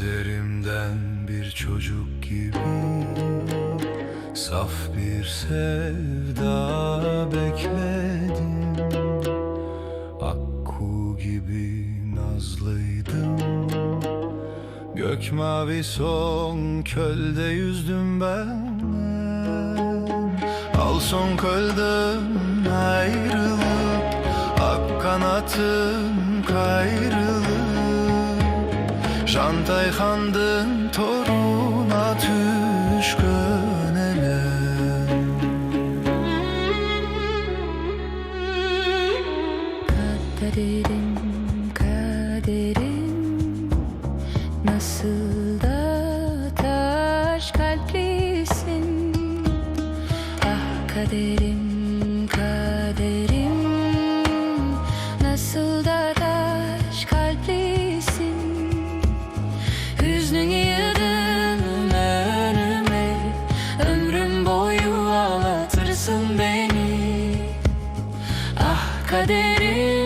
Kaderimden bir çocuk gibi Saf bir sevda bekledim. Akku gibi nazlıydım. Gök mavi son kölde yüzdüm ben. Al son kölden ayrılıp Ak kanatım kayrılıp Xandın toruna düşkün elem Kaderim, kaderim Nasıl da taş kalplisin. Ah kaderim, kaderim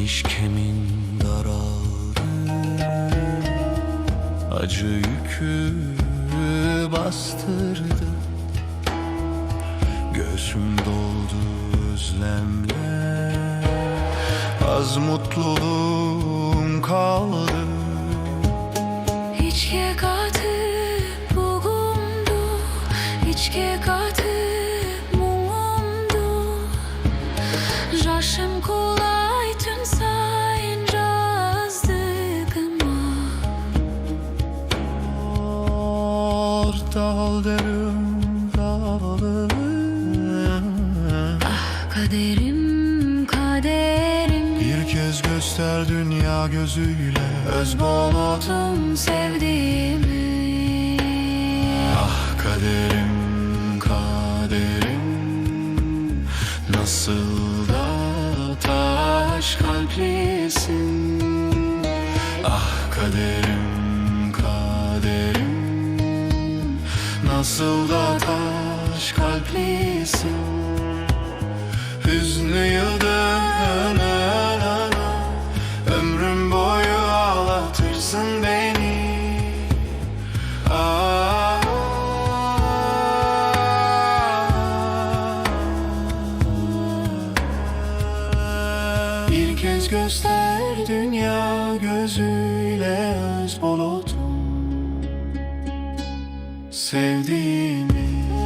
Geniş kemin daraldı Acı yükü bastırdı. Göğsüm doldu özlemle Az mutluluğum kaldı. Hiçke katı bugumdu Hiçke katı Dal derim dağılır Kaderim kaderim. Bir kez göster dünya gözüyle. Öz bulutum Tüm sevdiğimi. Ah kaderim kaderim. Nasıl da taş kalplisin. Ah kaderim Nasıl da taş kalplisin. Hüznü yıldın Ömrüm boyu ağlatırsın beni. Ah. Bir kez göster dünya gözüyle öz bulutum sevdiğimi.